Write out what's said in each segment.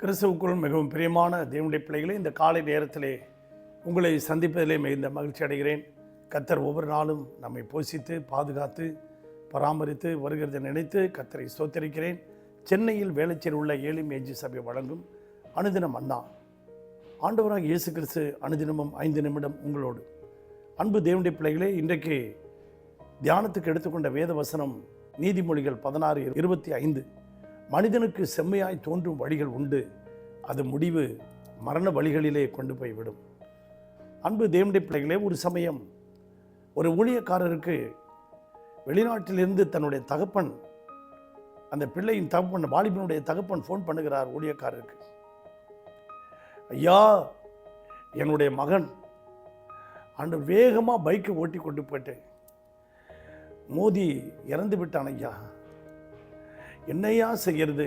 கிறிஸ்துவுக்குள் மிகவும் பிரியமான தேவனுடைய பிள்ளைகளை இந்த காலை நேரத்திலே உங்களை சந்திப்பதிலே மிகுந்த மகிழ்ச்சி அடைகிறேன். கத்தர் ஒவ்வொரு நாளும் நம்மை போஷித்து பாதுகாத்து பராமரித்து வருகிறதை நினைத்து கத்தரை சோத்தரிக்கிறேன் சென்னையில் வேலைச்சேர் உள்ள ஏழு மேஜி சபை வழங்கும் அனுதினம் அண்ணா. ஆண்டவராக இயேசு கிறிஸ்து அனுதினமும் ஐந்து நிமிடம் உங்களோடு. அன்பு தேவனுடைய பிள்ளைகளே இன்றைக்கு தியானத்துக்கு எடுத்துக்கொண்ட வேத வசனம் நீதிமொழிகள் பதினாறு இருபத்தி ஐந்து. மனிதனுக்கு செம்மையாய் தோன்றும் வழிகள் உண்டு. அது முடிவு மரண வழிகளிலே கொண்டு போய் விடும். அன்பு தேவனுடைய பிள்ளைகளே ஒரு சமயம் ஒரு ஊழியக்காரருக்கு வெளிநாட்டிலிருந்து தன்னுடைய தகப்பன் அந்த பிள்ளையின் தகப்பன் வாலிபனுடைய தகப்பன் ஃபோன் பண்ணுகிறார் ஊழியக்காரருக்கு. ஐயா என்னுடைய மகன் அன்று வேகமாக பைக்கை ஓட்டி கொண்டு போயிட்டு மோதி இறந்து விட்டான் ஐயா. என்னையா செய்கிறது?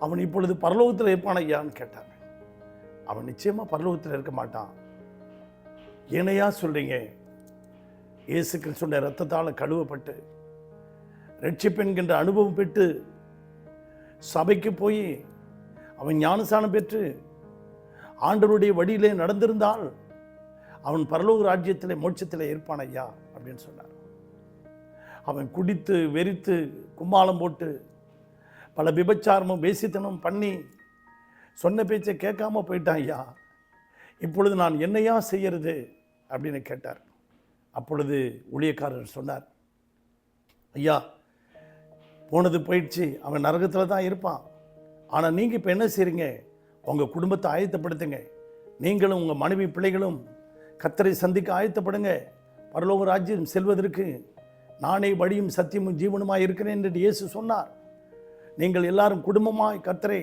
அவன் இப்பொழுது பரலோகத்தில் இருப்பான் ஐயான்னு கேட்டாங்க அவன் நிச்சயமாக பரலோகத்தில் இருக்க மாட்டான். ஏனையா சொல்கிறீங்க இயேசு கிறிஸ்துடைய ரத்தத்தால் கழுவப்பட்டு ரட்சிப்பென்கின்ற அனுபவம் பெற்று சபைக்கு போய் அவன் ஞானசானம் பெற்று ஆண்டவருடைய வழியிலே நடந்திருந்தால் அவன் பரலோக ராஜ்யத்திலே மோட்சத்திலே இருப்பான் ஐயா அப்படின்னு சொன்னார். அவன் குடித்து வெறித்து கும்மாளம் போட்டு பல விபச்சாரமும் வேசித்தனம் பண்ணி சொன்ன பேச்சை கேட்காம போயிட்டான் ஐயா. இப்பொழுது நான் என்னையா செய்யறது? அப்படின்னு கேட்டார். அப்பொழுது ஊழியக்காரர் சொன்னார் ஐயா போனது போயிடுச்சு. அவன் நரகத்தில் தான் இருப்பான். ஆனால் நீங்கள் இப்போ என்ன செய்றீங்க? உங்கள் குடும்பத்தை ஆயத்தப்படுத்துங்க. நீங்களும் உங்கள் மனைவி பிள்ளைகளும் கத்தரை சந்திக்க ஆயத்தப்படுங்க. பரலோக ராஜ்யம் செல்வதற்கு நானே வழியும் சத்தியமும் ஜீவனுமாய் இருக்கிறேன் என்று இயேசு சொன்னார். நீங்கள் எல்லாரும் குடும்பமாய் கத்தரை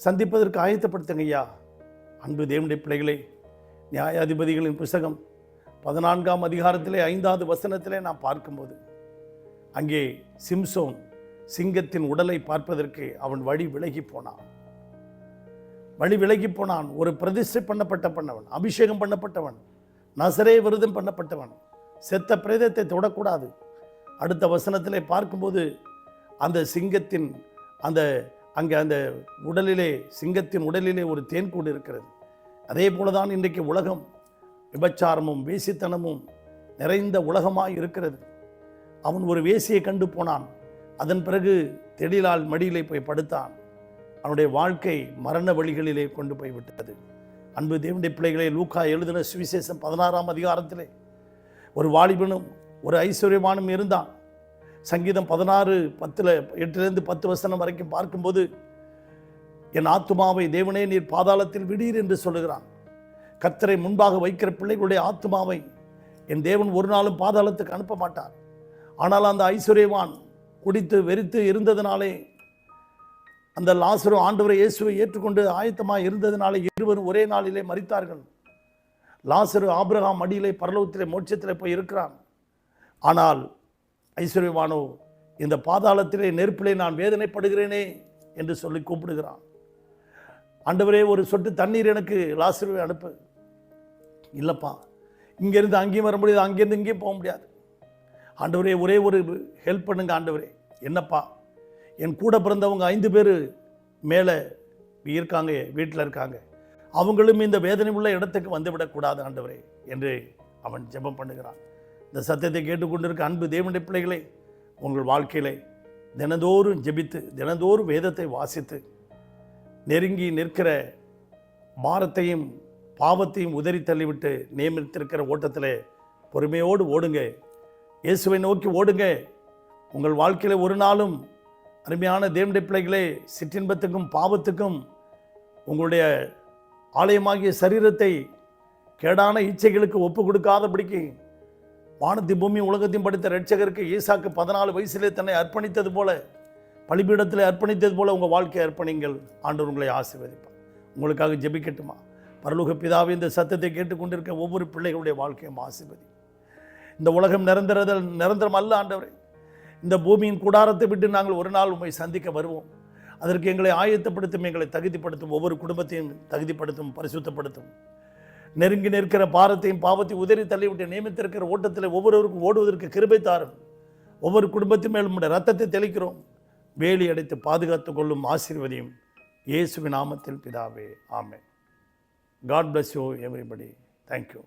சந்திப்பதற்கு ஆயத்தப்படுத்துங்க ஐயா. அன்பு தேவனுடைய பிள்ளைகளே நியாயாதிபதிகளின் புஸ்தகம் பதினான்காம் அதிகாரத்திலே ஐந்தாவது வசனத்திலே நான் பார்க்கும்போது அங்கே சிம்சோன் சிங்கத்தின் உடலை பார்ப்பதற்கு அவன் வழி விலகி போனான். வழி விலகி போனான். ஒரு பிரதிஷ்டை பண்ணப்பட்ட பண்ணவன் அபிஷேகம் பண்ணப்பட்டவன் நசரே விருதம் பண்ணப்பட்டவன். செத்த பிரேதத்தை தொடக்கூடாது. அடுத்த வசனத்திலே பார்க்கும்போது அந்த சிங்கத்தின் அந்த அங்கே அந்த உடலிலே சிங்கத்தின் உடலிலே ஒரு தேன்கூடு இருக்கிறது. அதே போல தான் இன்றைக்கு உலகம் விபச்சாரமும் வேசித்தனமும் நிறைந்த உலகமாய் இருக்கிறது. அவன் ஒரு வேசியை கண்டு போனான். அதன் பிறகு தெடிலால் மடியிலே போய் படுத்தான். அவனுடைய வாழ்க்கை மரண வழிகளிலே கொண்டு போய் விட்டது அன்பு தேவனுடைய பிள்ளைகளை லூக்கா எழுதின சுவிசேஷம் பதினாறாம் அதிகாரத்திலே ஒரு வாலிபனும் ஒரு ஐஸ்வர்யமானும் இருந்தான். சங்கீதம் பதினாறு பத்தில் எட்டுலேருந்து பத்து வசனம் வரைக்கும் பார்க்கும்போது என் ஆத்துமாவை தேவனே நீர் பாதாளத்தில் விடீர் என்று சொல்லுகிறான். கத்தரை முன்பாக வைக்கிற பிள்ளைகளுடைய ஆத்துமாவை என் தேவன் ஒரு நாளும் பாதாளத்துக்கு அனுப்ப மாட்டார். ஆனால் அந்த ஐஸ்வர்யவான் குடித்து வெறித்து இருந்ததினாலே அந்த லாசரும் ஆண்டவரை இயேசுவை ஏற்றுக்கொண்டு ஆயத்தமாக இருந்ததினாலே இருவரும் ஒரே நாளிலே மறித்தார்கள் லாசரு ஆபிரகாம் அடியிலே பரலோகத்திலே மோட்சத்திலே போய் இருக்கிறான். ஆனால் ஐஸ்வர்யவானோ இந்த பாதாளத்திலே நெருப்பிலே நான் வேதனைப்படுகிறேனே என்று சொல்லி கூப்பிடுகிறான். ஆண்டவரே ஒரு சொட்டு தண்ணீர் எனக்கு லாசருவை அனுப்பு. இல்லைப்பா இங்கேருந்து அங்கேயும் வர முடியாது அங்கேருந்து இங்கேயும் போக முடியாது. ஆண்டவரே ஒரே ஒரு ஹெல்ப் பண்ணுங்க ஆண்டவரே. என்னப்பா என் கூட பிறந்தவங்க ஐந்து பேர் மேலே இருக்காங்க வீட்டில் இருக்காங்க. அவங்களும் இந்த வேதனை உள்ள இடத்துக்கு வந்துவிடக்கூடாது ஆண்டவரே என்று அவன் ஜெபம் பண்ணுகிறான். இந்த சத்தியத்தை கேட்டுக்கொண்டிருக்க அன்பு தேவனுடைய பிள்ளைகளே உங்கள் வாழ்க்கையிலே தினந்தோறும் ஜெபித்து தினந்தோறும் வேதத்தை வாசித்து நெருங்கி நிற்கிற பாரத்தையும் பாவத்தையும் உதறி தள்ளிவிட்டு நியமித்திருக்கிற ஓட்டத்தில் பொறுமையோடு ஓடுங்க. இயேசுவை நோக்கி ஓடுங்க. உங்கள் வாழ்க்கையில் ஒரு நாளும் அருமையான தேவனுடைய பிள்ளைகளே சிற்றின்பத்துக்கும் பாவத்துக்கும் உங்களுடைய ஆலயமாகிய சரீரத்தை கேடான இச்சைகளுக்கு ஒப்பு கொடுக்காதபடிக்கு வானத்தி பூமி உலகத்தையும் படித்த ரட்சகருக்கு ஈசாக்கு பதினாலு வயசிலே தன்னை அர்ப்பணித்தது போல பலிபீடத்தில் அர்ப்பணித்தது போல உங்கள் வாழ்க்கையை அர்ப்பணிங்கள். ஆண்டவர் உங்களை ஆசீர்வதிப்பார். உங்களுக்காக ஜெபிக்கட்டுமா? பரலோக பிதாவை இந்த சத்தத்தை கேட்டுக்கொண்டிருக்க ஒவ்வொரு பிள்ளைகளுடைய வாழ்க்கையும் ஆசீர்வதி. இந்த உலகம் நிரந்தரதல் நிரந்தரம் அல்ல ஆண்டவரே. இந்த பூமியின் கூடாரத்தை விட்டு நாங்கள் ஒரு நாள் உண்மை சந்திக்க வருவோம். அதற்கு எங்களை ஆயத்தப்படுத்தும் எங்களை தகுதிப்படுத்தும் ஒவ்வொரு குடும்பத்தையும் தகுதிப்படுத்தும் பரிசுத்தப்படுத்தும். நெருங்கி நிற்கிற பாரத்தையும் பாவத்தையும் உதறி தள்ளிவிட்டு நியமித்திருக்கிற ஓட்டத்தில் ஒவ்வொருவருக்கும் ஓடுவதற்கு கிருபை தாரும். ஒவ்வொரு குடும்பத்தின் மேலும் உடைய ரத்தத்தை தெளிக்கிறோம். வேலி அடைத்து பாதுகாத்து கொள்ளும் ஆசீர்வதியும் இயேசுவின் நாமத்தில் பிதாவே. ஆமே God bless you everybody thank you